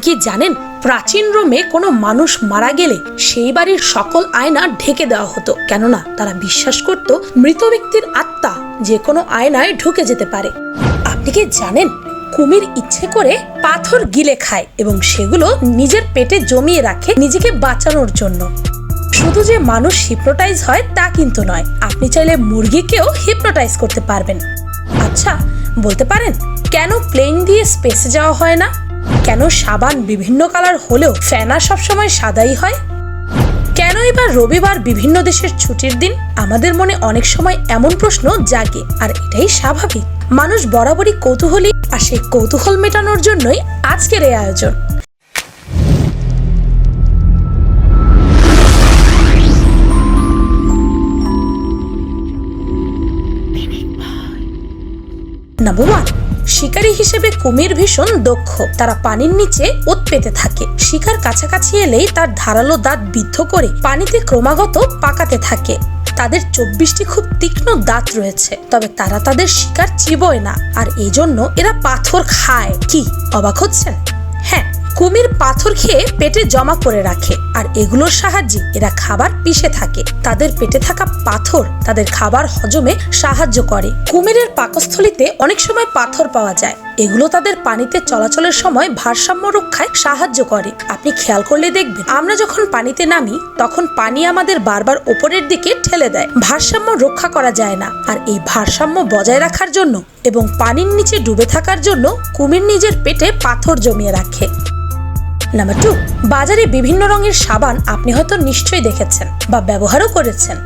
কি জানেন, প্রাচীন রোমে কোনো মানুষ মারা গেলে সেই বাড়ির সকল আয়না ঢেকে দেওয়া হতো? কেননা তারা বিশ্বাস করত মৃত ব্যক্তির আত্মা যে কোনো আয়নায় ঢুকে যেতে পারে। আপনি কি জানেন, কুমির ইচ্ছে করে পাথর গিলে খায় এবং সেগুলো নিজের পেটে জমিয়ে রাখে নিজেকে বাঁচানোর জন্য? শুধু যে মানুষ হিপনোটাইজ হয় তা কিন্তু নয়, আপনি চাইলে মুরগিকেও হিপনোটাইজ করতে পারবেন। আচ্ছা বলতে পারেন, কেন প্লেন দিয়ে স্পেসে যাওয়া হয় না? কেন সাবান বিভিন্ন কালার হলেও ফেনা সবসময় সাদাই হয়? কেন এবার রবিবার বিভিন্ন দেশের ছুটির দিন? আমাদের মনে অনেক সময় এমন প্রশ্ন জাগে, আর এটাই স্বাভাবিক। মানুষ বরাবরই কৌতূহলী, আর সেই কৌতূহল মেটানোর জন্যই আজকের এই আয়োজন। নাম্বার ওয়ান শিকারী হিসেবে কুমির ভীষণ দক্ষ। তারা পানির নিচে ওত পেতে থাকে। শিকার কাছাকাছি এলেই তার ধারালো দাঁত বিদ্ধ করে পানিতে ক্রমাগত পাকাতে থাকে। তাদের চব্বিশটি খুব তীক্ষ্ণ দাঁত রয়েছে, তবে তারা তাদের শিকার চিবোয় না। আর এজন্য জন্য এরা পাথর খায়। কি, অবাক হচ্ছেন? কুমির পাথর খেয়ে পেটে জমা করে রাখে, আর এগুলোর সাহায্যে এরা খাবার পিষে থাকে। তাদের পেটে থাকা পাথর তাদের খাবার হজমে সাহায্য করে। কুমিরের পাকস্থলিতে অনেক সময় পাথর পাওয়া যায়। এগুলো তাদের পানিতে চলাচলের সময় ভারসাম্য রক্ষায় সাহায্য করে। আপনি খেয়াল করলে দেখবেন, আমরা যখন পানিতে নামি, তখন পানি আমাদের বারবার ওপরের দিকে ঠেলে দেয়। ভারসাম্য রক্ষা করা যায় না, আর এই ভারসাম্য বজায় রাখার জন্য এবং পানির নিচে ডুবে থাকার জন্য কুমির নিজের পেটে পাথর জমিয়ে রাখে। নাম্বার টু বাজারে বিভিন্ন রঙের সাবান আপনি হয়তো নিশ্চয়ই দেখেছেন বা ব্যবহারও করেছেন।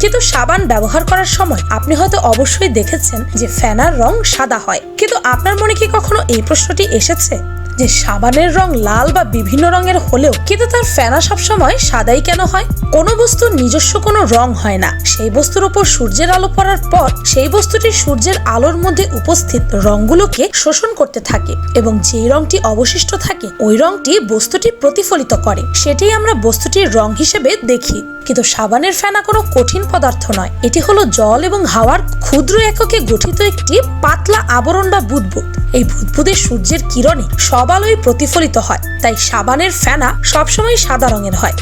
কিন্তু সাবান ব্যবহার করার সময় আপনি হয়তো অবশ্যই দেখেছেন যে ফ্যানার রং সাদা হয়। কিন্তু আপনার মনে কি কখনো এই প্রশ্নটি এসেছে? যে সাবানের রং লাল বা বিভিন্ন রঙের হলেও কিন্তু তার ফেনা সবসময় সাদাই কেন হয়? কোনো বস্তুর নিজস্ব কোনো রং হয় না। সেই বস্তুর উপর সূর্যের আলো পড়ার পর সেই বস্তুটি সূর্যের আলোর মধ্যে উপস্থিত রঙগুলোকে শোষণ করতে থাকে এবং যেই রংটি অবশিষ্ট থাকে, ওই রংটি বস্তুটি প্রতিফলিত করে। সেটাই আমরা বস্তুটির রং হিসেবে দেখি। কিন্তু সাবানের ফেনা কোনো কঠিন পদার্থ নয়। এটি হলো জল এবং হাওয়ার ক্ষুদ্র এককে গঠিত একটি পাতলা আবরণ বা বুদবুদ। এই বুদবুদে সূর্যের কিরণে সব আলোয় প্রতিফলিত হয়, তাই সাবানের ফেনা সবসময় সাদা রঙের হয়।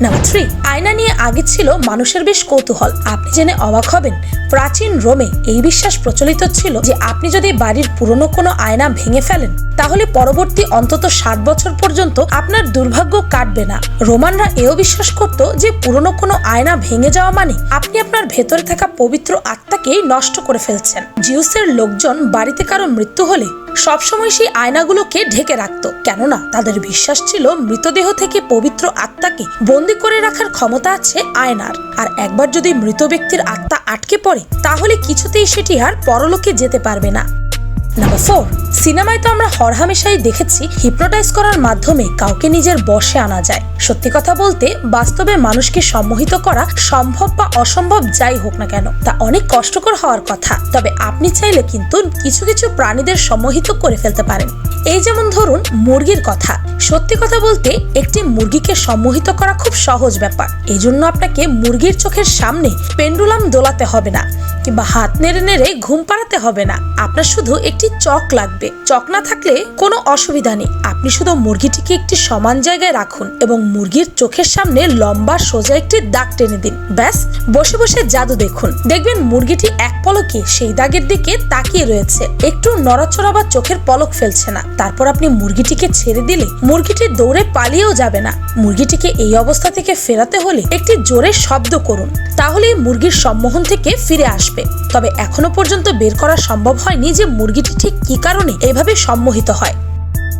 নাম্বার থ্রি আয়না নিয়ে আগে ছিল মানুষের বেশ কৌতূহল। আপনি জেনে অবাক হবেন প্রাচীন রোমে এই বিশ্বাস প্রচলিত ছিল যে আপনি যদি বাড়ির পুরনো কোনো আয়না ভেঙে ফেলেন, তাহলে পরবর্তী অন্তত ষাট বছর পর্যন্ত আপনার দুর্ভাগ্য কাটবে না। রোমানরা এও বিশ্বাস করত যে পুরনো কোনো আয়না ভেঙে যাওয়া মানে আপনি আপনার ভেতরে থাকা পবিত্র আত্মাকেই নষ্ট করে ফেলছেন। জিউসের লোকজন বাড়িতে কারও মৃত্যু হলে সবসময় সেই আয়নাগুলোকে ঢেকে রাখত, কেননা তাদের বিশ্বাস ছিল মৃতদেহ থেকে পবিত্র আত্মাকে বন্দি করে রাখার ক্ষমতা আছে আয়নার। আর একবার যদি মৃত ব্যক্তির আত্মা আটকে পড়ে তাহলে কিছুতেই সেটি আর পরলোকে যেতে পারবে না। নাম্বার ফোর সিনেমায় তো আমরা হরহামেশাই দেখেছি হিপনোটাইজ করার মাধ্যমে কাউকে নিজের বশে আনা যায়। সত্যি কথা বলতে, বাস্তবে মানুষকে সম্মোহিত করা সম্ভব বা অসম্ভব যাই হোক না কেন, তা অনেক কষ্টকর হওয়ার কথা। তবে আপনি চাইলে কিন্তু কিছু কিছু প্রাণীদের সম্মোহিত করে ফেলতে পারেন। এই যেমন ধরুন, মুরগির কথা। সত্যি কথা বলতে, একটি মুরগিকে সম্মোহিত করা খুব সহজ ব্যাপার। এই জন্য আপনাকে মুরগির চোখের সামনে পেন্ডুলাম দোলাতে হবে না, কিংবা হাত নেড়ে নেড়ে ঘুম পাড়াতে হবে না। আপনার শুধু একটি চক লাগবে। চক না থাকলে কোনো অসুবিধা নেই। আপনি শুধু মুরগিটিকে একটি সমান জায়গায় রাখুন এবং মুরগির চোখের সামনে লম্বা সোজা একটি দাগ টেনে দিন। ব্যাস, বসে বসে জাদু দেখুন। দেখবেন মুরগিটি এক পলকে সেই দাগের দিকে তাকিয়ে রয়েছে। একটু নড়াচড়া বা চোখের পলক ফেলছে না। তারপর আপনি মুরগিটিকে ছেড়ে দিলে মুরগিটি দৌড়ে পালিয়েও যাবে না। মুরগিটিকে এই অবস্থা থেকে ফেরাতে হলে একটি জোরে শব্দ করুন। তাহলে মুরগির সম্মোহন থেকে ফিরে আসবে। তবে এখনও পর্যন্ত বের করা সম্ভব হয়নি যে মুরগিটি ঠিক কি কারণে এভাবে সম্মোহিত হয়?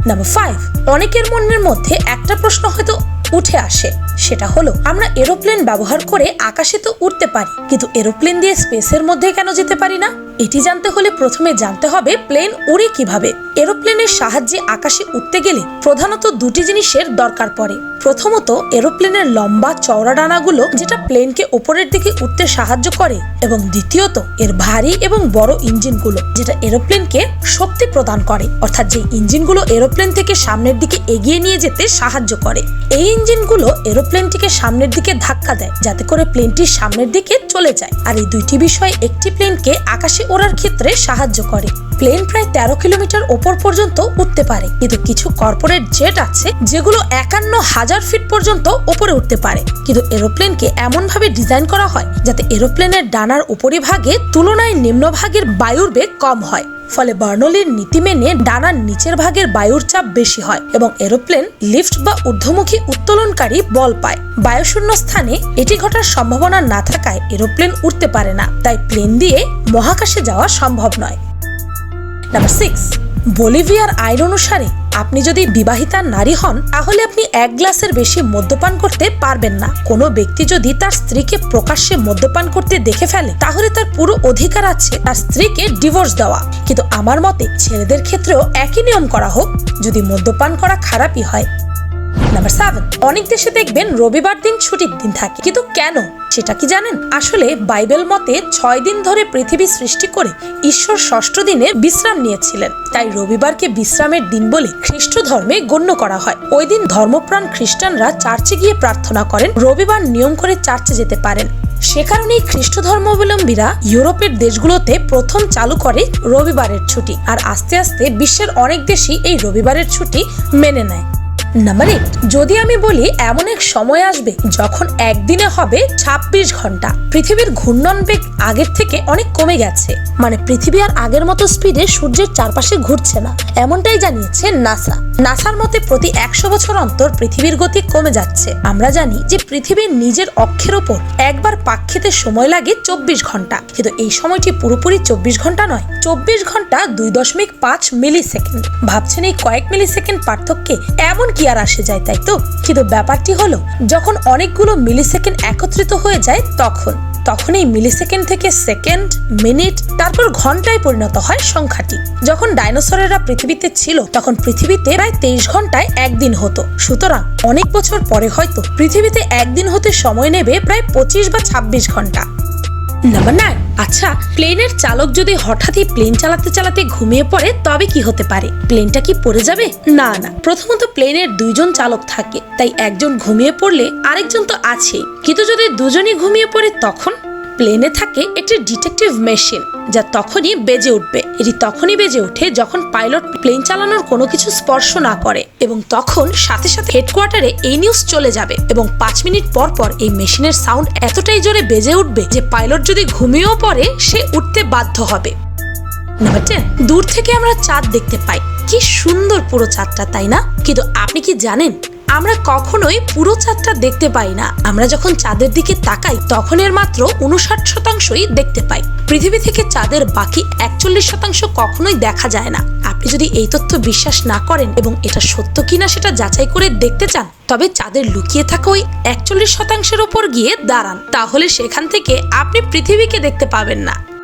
নাম্বার ফাইভ অনেকের মনের মধ্যে একটা প্রশ্ন হয়তো উঠে আসে। সেটা হলো, আমরা এরোপ্লেন ব্যবহার করে আকাশে তো উঠতে পারি, কিন্তু এরোপ্লেন দিয়ে স্পেসের মধ্যে কেন যেতে পারি না? এটি জানতে হলে প্রথমে জানতে হবে প্লেন উড়ে কীভাবে। এরোপ্লেনের সাহায্যে আকাশে উঠতে গেলে প্রধানত দুটি জিনিসের দরকার পড়ে। প্রথমত, এরোপ্লেনের লম্বা চওড়া ডানাগুলো যেটা প্লেনকে ওপরের দিকে উঠতে সাহায্য করে। এবং দ্বিতীয়ত, এর ভারী এবং বড় ইঞ্জিনগুলো যেটা এরোপ্লেনকে শক্তি প্রদান করে। অর্থাৎ যে ইঞ্জিনগুলো এরোপ্লেন থেকে সামনের দিকে এগিয়ে নিয়ে যেতে সাহায্য করে। এই ইঞ্জিনগুলো এরোপ্লেনটিকে সামনের দিকে ধাক্কা দেয়, যাতে করে প্লেনটি সামনের দিকে চলে যায়। আর এই দুইটি বিষয় একটি প্লেনকে আকাশে ওড়ার ক্ষেত্রে সাহায্য করে। প্লেন প্রায় তেরো কিলোমিটার ওপর পর্যন্ত উঠতে পারে। কিন্তু কিছু কর্পোরেট জেট আছে, যেগুলো একান্ন হাজার ফিট পর্যন্ত ওপরে উঠতে পারে। কিন্তু এরোপ্লেনকে এমনভাবে ডিজাইন করা হয়, যাতে এরোপ্লেনের ডানার উপরিভাগে তুলনায় নিম্নভাগের বায়ুর বেগ কম হয়। ফলে বার্নলির নীতি মেনে ডানার নিচের ভাগের বায়ুর চাপ বেশি হয় এবং এরোপ্লেন, লিফট বা ঊর্ধ্বমুখী উত্তোলনকারী বল পায়। বায়ুশূন্য স্থানে এটি ঘটার সম্ভাবনা না থাকায় এরোপ্লেন উঠতে পারে না, তাই প্লেন দিয়ে মহাকাশে যাওয়া সম্ভব নয়। Number six. বলিভিয়ার আইন অনুসারে আপনি যদি বিবাহিতা নারী হন, তাহলে আপনি এক গ্লাসের বেশি মদ্যপান করতে পারবেন না। কোনো ব্যক্তি যদি তার স্ত্রীকে প্রকাশ্যে মদ্যপান করতে দেখে ফেলে, তাহলে তার পুরো অধিকার আছে তার স্ত্রীকে ডিভোর্স দেওয়া। কিন্তু আমার মতে ছেলেদের ক্ষেত্রেও একই নিয়ম করা হোক। যদি মদ্যপান করা খারাপই হয় নাম্বার সেভেন অনেক দেশে দেখবেন রবিবার দিন ছুটির দিন থাকে। কিন্তু কেন? সেটা কি জানেন? আসলে বাইবেল মতে ছয় দিন ধরে পৃথিবী সৃষ্টি করে ঈশ্বর ষষ্ঠ দিনে বিশ্রাম নিয়েছিলেন। তাই রবিবারকে বিশ্রামের দিন বলে খ্রিস্ট ধর্মে গণ্য করা হয়। ওই দিন ধর্মপ্রাণ খ্রিস্টানরা চার্চে গিয়ে প্রার্থনা করেন, রবিবার নিয়ম করে চার্চে যেতে পারেন। সে কারণেই খ্রিস্ট ধর্মাবলম্বীরা ইউরোপের দেশগুলোতে প্রথম চালু করে রবিবারের ছুটি। আর আস্তে আস্তে বিশ্বের অনেক দেশই এই রবিবারের ছুটি মেনে নেয়। নাম্বার এইট যদি আমি বলি এমন এক সময় আসবে যখন একদিনে হবে ২৬ ঘণ্টা। পৃথিবীর ঘূর্ণন বেগ আগের থেকে অনেক কমে গেছে। মানে পৃথিবী আর আগের মতো স্পিডে সূর্যের চারপাশে ঘুরছে না। এমনটাই জানিয়েছে নাসা। নাসার মতে প্রতি একশো বছর অন্তর পৃথিবীর গতি কমে যাচ্ছে। আমরা জানি যে পৃথিবীর নিজের অক্ষের ওপর একবার পাক খেতে সময় লাগে চব্বিশ ঘণ্টা। কিন্তু এই সময়টি পুরোপুরি চব্বিশ ঘণ্টা নয়, চব্বিশ ঘণ্টা দুই দশমিক পাঁচ মিলি সেকেন্ড ভাবছেন এই কয়েক মিলি সেকেন্ড পার্থক্যে এমন কি আর আসে যায়, তাই তো? কিন্তু ব্যাপারটি হলো, যখন অনেকগুলো মিলি সেকেন্ড একত্রিত হয়ে যায়, তখন তখন এই মিলিসেকেন্ড থেকে সেকেন্ড, মিনিট, তারপর ঘন্টায় পরিণত হয় সংখ্যাটি। যখন ডাইনোসরেরা পৃথিবীতে ছিল, তখন পৃথিবীতে প্রায় তেইশ ঘন্টায় একদিন হতো। সুতরাং, অনেক বছর পরে হয়তো পৃথিবীতে একদিন হতে সময় নেবে প্রায় পঁচিশ বা ছাব্বিশ ঘণ্টা। নাম্বার নাইন আচ্ছা প্লেনের চালক যদি হঠাৎই প্লেন চালাতে চালাতে ঘুমিয়ে পড়ে, তবে কি হতে পারে? প্লেনটা কি পড়ে যাবে? না না। প্রথমত প্লেনের দুইজন চালক থাকে, তাই একজন ঘুমিয়ে পড়লে আরেকজন তো আছেই। কিন্তু যদি দুজনই ঘুমিয়ে পড়ে, তখন? প্লেনে থাকে একটি ডিটেকটিভ মেশিন যা তখনই বেজে উঠবে। এটি তখনই বেজে ওঠে যখন পাইলট প্লেন চালানোর কোনো কিছু স্পর্শ না করে এবং তখন সাথে সাথে হেডকোয়ার্টারে এই নিউজ চলে যাবে এবং পাঁচ মিনিট পর পর এই মেশিনের সাউন্ড এতটাই জোরে বেজে উঠবে যে পাইলট যদি ঘুমিয়েও পড়ে, সে উঠতে বাধ্য হবে। নাম্বার টেন দূর থেকে আমরা চাঁদ দেখতে পাই। কি সুন্দর পুরো চাঁদটা, তাই না? কিন্তু আপনি কি জানেন আমরা কখনোই পুরো চাঁদটা দেখতে পাই না। আমরা যখন চাঁদের দিকে তাকাই, তখন এর মাত্র উনষাট শতাংশই দেখতে পাই। পৃথিবী থেকে চাঁদের বাকি একচল্লিশ শতাংশ কখনোই দেখা যায় না। আপনি যদি এই তথ্য বিশ্বাস না করেন এবং এটা সত্য কিনা সেটা যাচাই করে দেখতে চান, তবে চাঁদের লুকিয়ে থাকা ওই একচল্লিশ শতাংশের ওপর গিয়ে দাঁড়ান। তাহলে সেখান থেকে আপনি পৃথিবীকে দেখতে পাবেন না।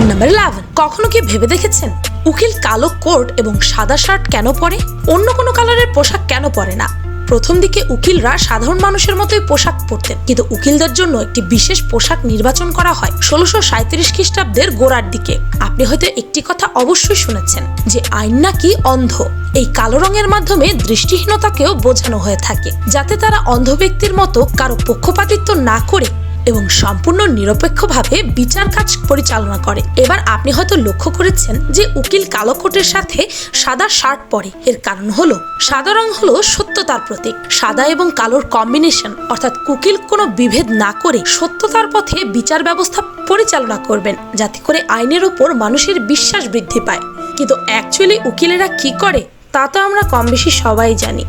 নাম্বার ইলেভেন কখনো কি ভেবে দেখেছেন? উকিল কালো কোট এবং সাদা শার্ট কেন পরে? অন্য কোনো কালারের পোশাক কেন পরে না? প্রথম দিকে উকিলরা সাধারণ মানুষের মতোই পোশাক পরতেন, কিন্তু উকিলদের জন্য একটি বিশেষ পোশাক নির্বাচন করা হয় ষোলোশো সাঁত্রিশ খ্রিস্টাব্দের গোড়ার দিকে। আপনি হয়তো একটি কথা অবশ্যই শুনেছেন যে আইন নাকি অন্ধ। এই কালো রঙের মাধ্যমে দৃষ্টিহীনতাকেও বোঝানো হয়ে থাকে, যাতে তারা অন্ধ ব্যক্তির মতো কারও পক্ষপাতিত্ব না করে এবং সম্পূর্ণ নিরপেক্ষভাবে বিচার কাজ পরিচালনা করে। এবার আপনি হয়তো লক্ষ্য করেছেন যে উকিল কালো কোটের সাথে সাদা শার্ট পরে। এর কারণ হলো, সাদা রং হলো সত্যতার প্রতীক। সাদা এবং কালোর কম্বিনেশন, অর্থাৎ উকিল কোনো বিভেদ না করে সত্যতার পথে বিচার ব্যবস্থা পরিচালনা করবেন, যাতে করে আইনের ওপর মানুষের বিশ্বাস বৃদ্ধি পায়। কিন্তু অ্যাকচুয়ালি উকিলেরা কি করে, তা তো আমরা কম বেশি সবাই জানি।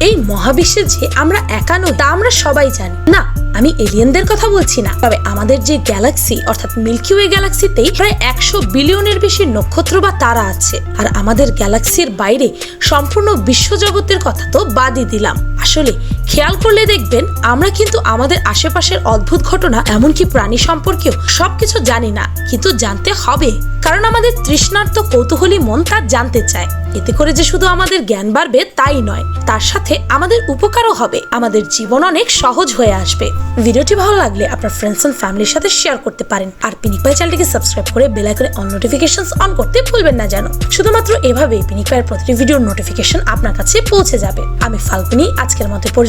এই মহাবিশ্বে যে আমরা একা নই, তা আমরা সবাই জানি। না, আমি এলিয়েনদের কথা বলছি না। তবে আমাদের যে গ্যালাক্সি, অর্থাৎ মিল্কি ওয়ে গ্যালাক্সিতেই প্রায় একশো বিলিয়নের বেশি নক্ষত্র বা তারা আছে। আর আমাদের গ্যালাক্সির বাইরে সম্পূর্ণ বিশ্বজগতের কথা তো বাদই দিলাম। আসলে খেয়াল করলে দেখবেন, আমরা কিন্তু আমাদের আশেপাশের অদ্ভুত ঘটনা, এমনকি প্রাণী সম্পর্কেও সবকিছু জানি না, কিন্তু জানতে হবে। কারণ আমাদের তৃষ্ণার্ত কৌতূহলী মন তা জানতে চায়। এতে করে যে শুধু আমাদের জ্ঞান বাড়বে, তাই নয়, তার সাথে আমাদের উপকারও হবে, আমাদের জীবন অনেক সহজ হয়ে আসবে। ভিডিওটি ভালো লাগলে আপনার ফ্রেন্ডস এন্ড ফ্যামিলির সাথে শেয়ার করতে পারেন, আর পিনিক পাই চ্যানেলটিকে সাবস্ক্রাইব করে বেল আইকনে অন নোটিফিকেশনস অন করতে ভুলবেন না যেন। শুধুমাত্র এভাবেই পিনিক পাইয়ের প্রতিটি ভিডিওর নোটিফিকেশন আপনার কাছে পৌঁছে যাবে। আমি ফাল্গুনি, আজকের মতো